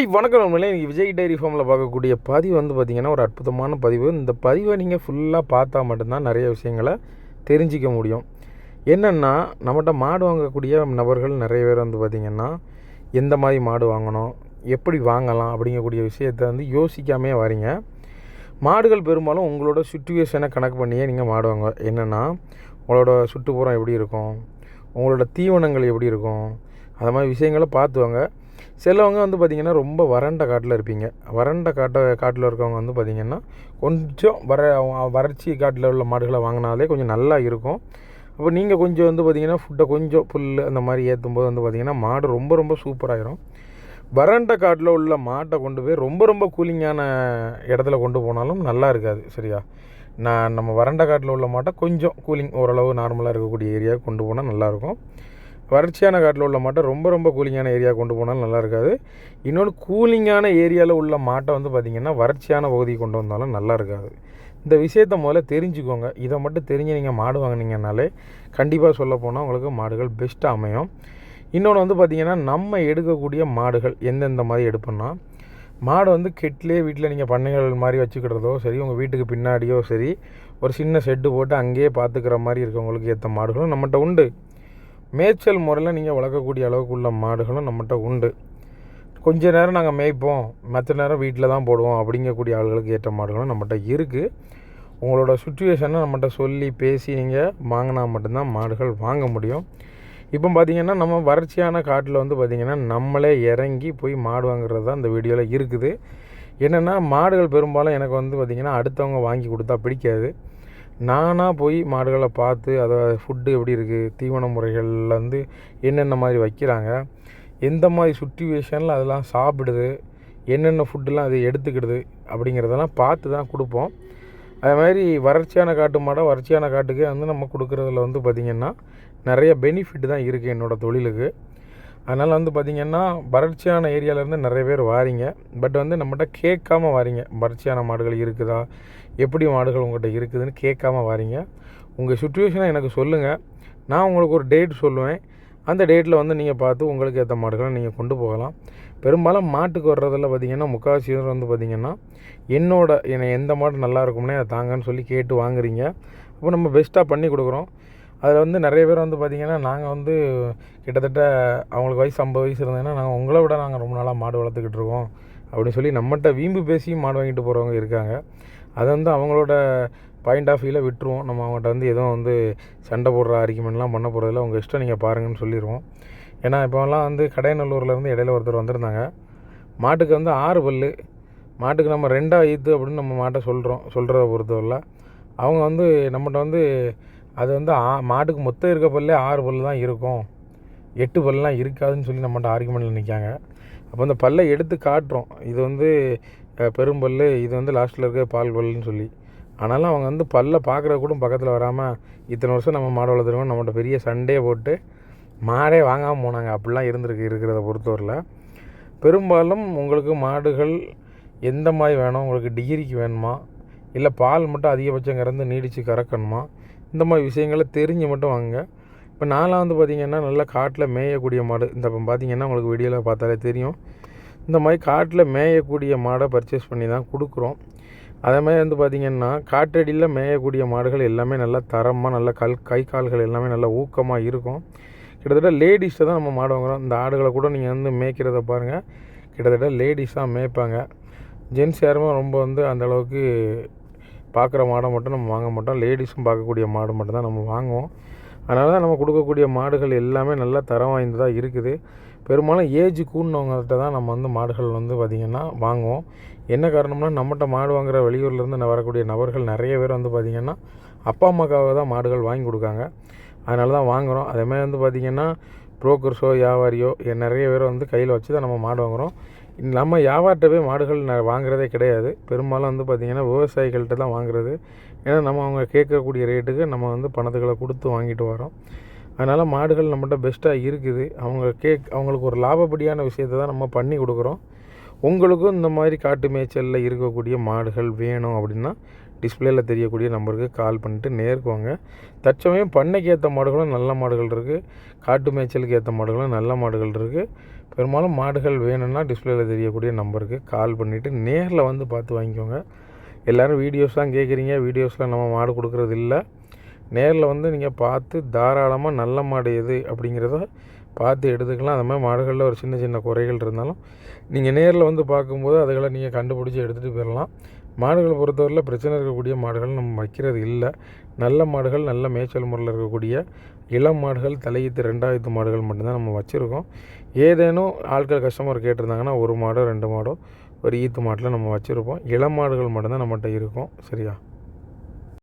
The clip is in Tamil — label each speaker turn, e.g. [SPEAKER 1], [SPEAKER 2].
[SPEAKER 1] ஐ வணக்கம் நம்மளே இன்றைக்கி விஜய் டைரி ஃபார்மில் பார்க்கக்கூடிய பதிவு வந்து பார்த்திங்கன்னா ஒரு அற்புதமான பதிவு. இந்த பதிவை நீங்கள் ஃபுல்லாக பார்த்தா மட்டும்தான் நிறைய விஷயங்களை தெரிஞ்சிக்க முடியும். என்னென்னா நம்மகிட்ட மாடு வாங்கக்கூடிய நபர்கள் நிறைய பேர் வந்து பார்த்திங்கன்னா எந்த மாதிரி மாடு வாங்கணும் எப்படி வாங்கலாம் அப்படிங்கக்கூடிய விஷயத்தை வந்து யோசிக்காமே வரீங்க. மாடுகள் பெரும்பாலும் உங்களோட சுச்சுவேஷனை கணக்கு பண்ணியே நீங்கள் மாடு வாங்க. என்னென்னா உங்களோட சுற்றுப்புறம் எப்படி இருக்கும் உங்களோட தீவனங்கள் எப்படி இருக்கும் அது மாதிரி விஷயங்களை பார்த்துவாங்க சிலவங்க வந்து பார்த்திங்கன்னா ரொம்ப வறண்ட காட்டில் இருப்பீங்க. வறண்ட காட்டை காட்டில் இருக்கவங்க வந்து பார்த்திங்கன்னா கொஞ்சம் வர வறட்சி காட்டில் உள்ள மாடுகளை வாங்கினாலே கொஞ்சம் நல்லா இருக்கும். அப்போ நீங்கள் கொஞ்சம் வந்து பார்த்திங்கன்னா ஃபுட்டை கொஞ்சம் புல் அந்த மாதிரி ஏற்றும்போது வந்து பார்த்திங்கன்னா மாடு ரொம்ப ரொம்ப சூப்பராகிடும் வறண்ட காட்டில் உள்ள மாட்டை கொண்டு போய் ரொம்ப ரொம்ப கூலிங்கான இடத்துல கொண்டு போனாலும் நல்லா இருக்காது சரியா? நான் நம்ம வறண்ட காட்டில் உள்ள மாட்டை கொஞ்சம் கூலிங் ஓரளவு நார்மலாக இருக்கக்கூடிய ஏரியா கொண்டு போனால் நல்லாயிருக்கும் வறட்சியான காட்டில் உள்ள மாட்டை ரொம்ப ரொம்ப கூலிங்கான ஏரியா கொண்டு போனாலும் நல்லா இருக்காது. இன்னொன்று கூலிங்கான ஏரியாவில் உள்ள மாட்டை வந்து பார்த்திங்கன்னா வறட்சியான பகுதிக்கு கொண்டு வந்தாலும் நல்லா இருக்காது. இந்த விஷயத்த முதல்ல தெரிஞ்சுக்கோங்க. இதை மட்டும் தெரிஞ்சு நீங்கள் மாடு வாங்கினீங்கனாலே கண்டிப்பாக சொல்ல போனால் உங்களுக்கு மாடுகள் பெஸ்ட்டாக அமையும். இன்னொன்று வந்து பார்த்திங்கன்னா நம்ம எடுக்கக்கூடிய மாடுகள் எந்தெந்த மாதிரி எடுப்போம்னா மாடு வந்து கெட்டிலே வீட்டில் நீங்கள் பண்ணைகள் மாதிரி வச்சுக்கிறதோ சரி உங்கள் வீட்டுக்கு பின்னாடியோ சரி ஒரு சின்ன ஷெட்டு போட்டு அங்கேயே பார்த்துக்கிற மாதிரி இருக்கவங்களுக்கு ஏற்ற மாடுகளும் நம்மகிட்ட உண்டு. மேய்ச்சல் முறையில் நீங்கள் வளர்க்கக்கூடிய அளவுக்கு உள்ள மாடுகளும் நம்மகிட்ட உண்டு. கொஞ்ச நேரம் நாங்கள் மேய்ப்போம். மற்ற நேரம் வீட்டில் தான் போடுவோம். அப்படிங்கக்கூடிய ஆளுகளுக்கு ஏற்ற மாடுகளும் நம்மகிட்ட இருக்குது உங்களோட சுச்சுவேஷனை நம்மகிட்ட சொல்லி பேசி நீங்கள் வாங்கினா மட்டும்தான் மாடுகள் வாங்க முடியும். இப்போ பார்த்திங்கன்னா நம்ம வறட்சியான காட்டில் வந்து பார்த்திங்கன்னா நம்மளே இறங்கி போய் மாடு வாங்குறது தான் இந்த வீடியோவில் இருக்குது. என்னென்னா மாடுகள் பெரும்பாலும் எனக்கு வந்து பார்த்திங்கன்னா அடுத்தவங்க வாங்கி கொடுத்தா பிடிக்காது. நானாக போய் மாடுகளை பார்த்து அதை ஃபுட்டு எப்படி இருக்குது தீவன முறைகளில் வந்து என்னென்ன மாதிரி வைக்கிறாங்க எந்த மாதிரி சுச்சுவேஷனில் அதெல்லாம் சாப்பிடுது என்னென்ன ஃபுட்டுலாம் அது எடுத்துக்கிடுது அப்படிங்கிறதெல்லாம் பார்த்து தான் கொடுப்போம். அது மாதிரி வறட்சியான காட்டு மாடை வறட்சியான காட்டுக்கு வந்து நம்ம கொடுக்குறதுல வந்து பார்த்திங்கன்னா நிறைய பெனிஃபிட் தான் இருக்குது என்னோடய தொழிலுக்கு. அதனால் வந்து பார்த்திங்கன்னா வறட்சியான ஏரியாவிலேருந்து நிறைய பேர் வாரீங்க. பட் வந்து நம்மகிட்ட கேட்காம வாரீங்க. வறட்சியான மாடுகள் இருக்குதா? எப்படி மாடுகள் உங்கள்கிட்ட இருக்குதுன்னு கேட்காம வாரீங்க. உங்கள் சுச்சுவேஷனை எனக்கு சொல்லுங்கள் நான் உங்களுக்கு ஒரு டேட் சொல்லுவேன். அந்த டேட்டில் வந்து நீங்கள் பார்த்து உங்களுக்கு ஏற்ற மாடுகளை நீங்கள் கொண்டு போகலாம். பெரும்பாலும் மாட்டுக்கு வர்றதில் பார்த்திங்கன்னா முக்கால்வாசி வந்து பார்த்திங்கன்னா என்னோட என்னை எந்த மாடு நல்லா இருக்கும்னே அதை தாங்கன்னு சொல்லி கேட்டு வாங்குறீங்க. அப்போ நம்ம பெஸ்ட்டாக பண்ணி கொடுக்குறோம். அதில் வந்து நிறைய பேர் வந்து பார்த்திங்கன்னா நாங்கள் வந்து கிட்டத்தட்ட அவங்களுக்கு வயசு ஐம்பது வயசு இருந்ததுன்னா நாங்கள் உங்களை விட நாங்கள் ரொம்ப நாளாக மாடு வளர்த்துக்கிட்டு இருக்கோம் அப்படின்னு சொல்லி நம்மகிட்ட வீம்பு பேசி மாடு வாங்கிட்டு போகிறவங்க இருக்காங்க. அது வந்து அவங்களோட பாயிண்ட் ஆஃப் வியூவில் விட்டுருவோம். நம்ம அவங்ககிட்ட வந்து எதுவும் வந்து சண்டை போடுற ஆர்குமெண்ட்லாம் பண்ண போகிறதில்ல உங்கள் இஷ்டம் நீங்கள் பாருங்கன்னு சொல்லிடுவோம் ஏன்னா இப்போலாம் வந்து கடையநல்லூர்லேருந்து இடையில ஒருத்தர் வந்திருந்தாங்க. மாட்டுக்கு வந்து ஆறு பல் மாட்டுக்கு நம்ம ரெண்டாக ஈத்து அப்படின்னு நம்ம மாட்டை சொல்கிறோம் சொல்கிறத பொறுத்தவரை அவங்க வந்து நம்மகிட்ட வந்து அது வந்து ஆ மாட்டுக்கு மொத்தம் இருக்க பல்லே ஆறு பல் தான் இருக்கும். எட்டு பல்லாம் இருக்காதுன்னு சொல்லி நம்மகிட்ட ஆர்குமெண்ட்டில் நிற்காங்க அப்போ அந்த பல்லை எடுத்து காட்டுறோம். இது வந்து பெரும்பல் இது வந்து லாஸ்ட்டில் இருக்க பால் பல்லுன்னு சொல்லி. ஆனாலும் அவங்க வந்து பல்லை பார்க்குற கூட பக்கத்தில் வராமல் இத்தனை வருஷம் நம்ம மாடு வளர்த்துருக்கோம். நம்மகிட்ட பெரிய சண்டே போட்டு மாடே வாங்காமல் போனாங்க. அப்படிலாம் இருந்திருக்கு இருக்கிறத பொறுத்தவரையில். பெரும்பாலும் உங்களுக்கு மாடுகள் எந்த மாதிரி வேணும்? உங்களுக்கு டிகிரிக்கு வேணுமா? இல்லை பால் மட்டும் அதிகபட்சம் கறந்து நீடித்து கறக்கணுமா? இந்த மாதிரி விஷயங்களை தெரிஞ்சு மட்டும் வாங்க இப்போ நான்லாம் வந்து பார்த்திங்கன்னா நல்லா காட்டில் மேயக்கூடிய மாடு. இந்த இப்போ பார்த்திங்கன்னா உங்களுக்கு வீடியோவில் பார்த்தாலே தெரியும். இந்த மாதிரி காட்டில் மேயக்கூடிய மாடை பர்ச்சேஸ் பண்ணி தான் கொடுக்குறோம். அதே மாதிரி வந்து பார்த்திங்கன்னா காற்றடியில் மேயக்கூடிய மாடுகள் எல்லாமே நல்லா தரமாக நல்லா கல் கை கால்கள் எல்லாமே நல்லா ஊக்கமாக இருக்கும். கிட்டத்தட்ட லேடிஸை தான் நம்ம மாடு வாங்குகிறோம் இந்த ஆடுகளை கூட நீங்கள் வந்து மேய்க்கிறத பாருங்கள் கிட்டத்தட்ட லேடிஸாக மேய்ப்பாங்க. ஜென்ஸ் யாருமே ரொம்ப வந்து அந்தளவுக்கு பார்க்குற மாடை மட்டும் நம்ம வாங்க மாட்டோம். லேடிஸும் பார்க்கக்கூடிய மாடு மட்டும் தான் நம்ம வாங்குவோம். அதனால தான் நம்ம கொடுக்கக்கூடிய மாடுகள் எல்லாமே நல்லா தரம் வாய்ந்ததாக இருக்குது. பெரும்பாலும் ஏஜ் கூடினவங்கள்ட்ட தான் நம்ம வந்து மாடுகள் வந்து பார்த்திங்கன்னா வாங்குவோம். என்ன காரணம்னா நம்மகிட்ட மாடு வாங்குகிற வெளியூர்லேருந்து வரக்கூடிய நபர்கள் நிறைய பேர் வந்து பார்த்திங்கன்னா அப்பா அம்மாக்காக தான் மாடுகள் வாங்கி கொடுக்காங்க. அதனால தான் வாங்குகிறோம் அதேமாதிரி வந்து பார்த்திங்கன்னா புரோக்கர்ஸோ வியாபாரியோ நிறைய பேர் வந்து கையில் வச்சு தான் நம்ம மாடு வாங்குகிறோம் நம்ம வியாபாரத்தை மாடுகள் வாங்குறதே கிடையாது. பெரும்பாலும் வந்து பார்த்திங்கன்னா விவசாயிகள்கிட்ட தான் வாங்குறது. ஏன்னா நம்ம அவங்க கேட்கக்கூடிய ரேட்டுக்கு நம்ம வந்து பணத்துக்களை கொடுத்து வாங்கிட்டு வரோம். அதனால் மாடுகள் நம்மகிட்ட பெஸ்ட்டாக இருக்குது. அவங்க கேக் அவங்களுக்கு ஒரு லாபப்படியான விஷயத்தை தான் நம்ம பண்ணி கொடுக்குறோம். உங்களுக்கும் இந்த மாதிரி காட்டு மேய்ச்சலில் இருக்கக்கூடிய மாடுகள் வேணும் அப்படின்னா டிஸ்பிளேயில் தெரியக்கூடிய நம்பருக்கு கால் பண்ணிட்டு நேருக்கு வாங்க. தற்சமயம் பண்ணைக்கு ஏற்ற மாடுகளும் நல்ல மாடுகள் இருக்குது காட்டு மேய்ச்சலுக்கு ஏற்ற மாடுகளும் நல்ல மாடுகள் இருக்குது பெரும்பாலும் மாடுகள் வேணும்னா டிஸ்பிளேயில் தெரியக்கூடிய நம்பருக்கு கால் பண்ணிவிட்டு நேரில் வந்து பார்த்து வாங்கிக்கோங்க. எல்லோரும் வீடியோஸ் தான் கேட்குறீங்க வீடியோஸில் நம்ம மாடு கொடுக்குறது இல்லை. நேரில் வந்து நீங்கள் பார்த்து தாராளமாக நல்ல மாடு எது அப்படிங்கிறத பார்த்து எடுத்துக்கலாம். அந்த மாதிரி மாடுகளில் ஒரு சின்ன சின்ன குறைகள் இருந்தாலும் நீங்கள் நேரில் வந்து பார்க்கும்போது அதுகளை நீங்கள் கண்டுபிடிச்சி எடுத்துகிட்டு போயிடலாம். மாடுகளை பொறுத்தவரையில் பிரச்சனை இருக்கக்கூடிய மாடுகள் நம்ம வைக்கிறது இல்லை. நல்ல மாடுகள் நல்ல மேய்ச்சல் முறையில் இருக்கக்கூடிய இளம் மாடுகள் தலையீத்து ரெண்டாயிரத்து மாடுகள் மட்டும்தான் நம்ம வச்சுருக்கோம். ஏதேனும் ஆட்கள் கஸ்டமர் கேட்டிருந்தாங்கன்னா ஒரு மாடோ ரெண்டு மாடோ ஒரு ஈத்து மாட்டில் நம்ம வச்சுருப்போம். இளம் மாடுகள் மட்டும்தான் நம்மகிட்ட இருக்கும். சரியா?